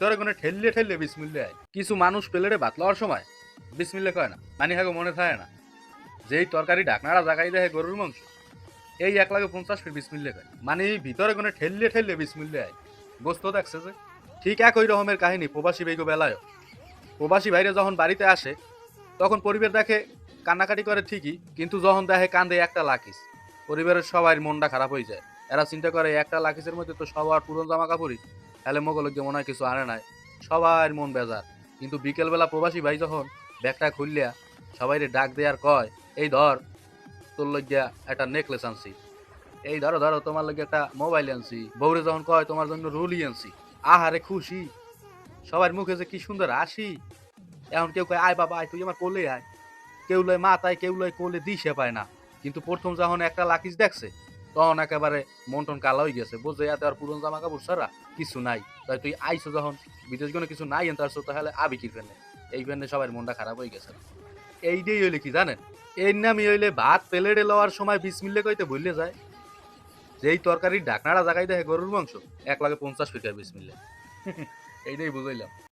ভিতরে কোনো ঠেললে ঠেললে বিসমিল্লে আয়। কিছু মানুষ পেলেরে ভাত লওয়ার সময় বিসমিল্লে কয় না মানে হাগো মনে থাকে না। যেই তরকারি ঢাকনাটা জাগাই দেয় গরুর মাংস, এই এক লাগে পঞ্চাশ ফিট বিসমিল্লে কয় মানে ভিতরে কোনো ঠেললে ঠেললে বিসমিল্লে আয়। গোস্ত দেখছে যে, ঠিক একই রকমের কাহিনী প্রবাসী বেগো বেলায় প্রবাসী ভাইরা যখন বাড়িতে আসে, তখন পরিবার দেখে কান্নাকাটি করে ঠিকই, কিন্তু যখন দেখে কান্দে একটা লাকিস পরিবারের সবার মনটা খারাপ হয়ে যায়। এরা চিন্তা করে, একটা লাকিসের মধ্যে তো সবার পুরনো জামা কাপড়ই তাহলে মোগলকে মনে হয় কিছু আনে নাই। সবার মন বেজার। কিন্তু বিকেলবেলা প্রবাসী ভাই যখন ব্যাগটা খুললিয়া সবাইরে ডাক দেয়ার কয়, এই ধর, তোর লজ্ঞা একটা নেকলেস আনছি। এই ধরো ধরো, তোমার লগে একটা মোবাইল আনছি। বউরে যখন কয়, তোমার জন্য রুলি আনছি। আহারে খুশি। সবার মুখে যে কি সুন্দর হাসি। এখন কেউ কয়, আয় বাবা, আয়, তুই আমার কোলে আয়। কেউ লয় মাথায়, কেউ লয় কোলে দিশে পায় না। কিন্তু প্রথম যখন একটা লাকিস দেখছে তখন একেবারে মন টন কালা হয়ে গেছে। বুঝে এত আর পুরনো জামা কাপড় ছাড়া কিছু নাই। তাই তুই আইছো যখন, বিদেশ কোনো কিছু নাই এনতে আসছো তাহলে আবি কি ফেনে। এই ফেনে সবার মনটা খারাপ হয়ে গেছে। এইটাই হইলে কি জানেন? এর নামই হইলে ভাত প্লেটে লওয়ার সময় বিসমিল্লে কইতে ভুললে যায়। যেই তরকারির ঢাকনাটা জাগাই দেখে গরুর মাংস, এক লাগে পঞ্চাশ ফিটার বিসমিল্লে এইটাই বুঝাইলাম।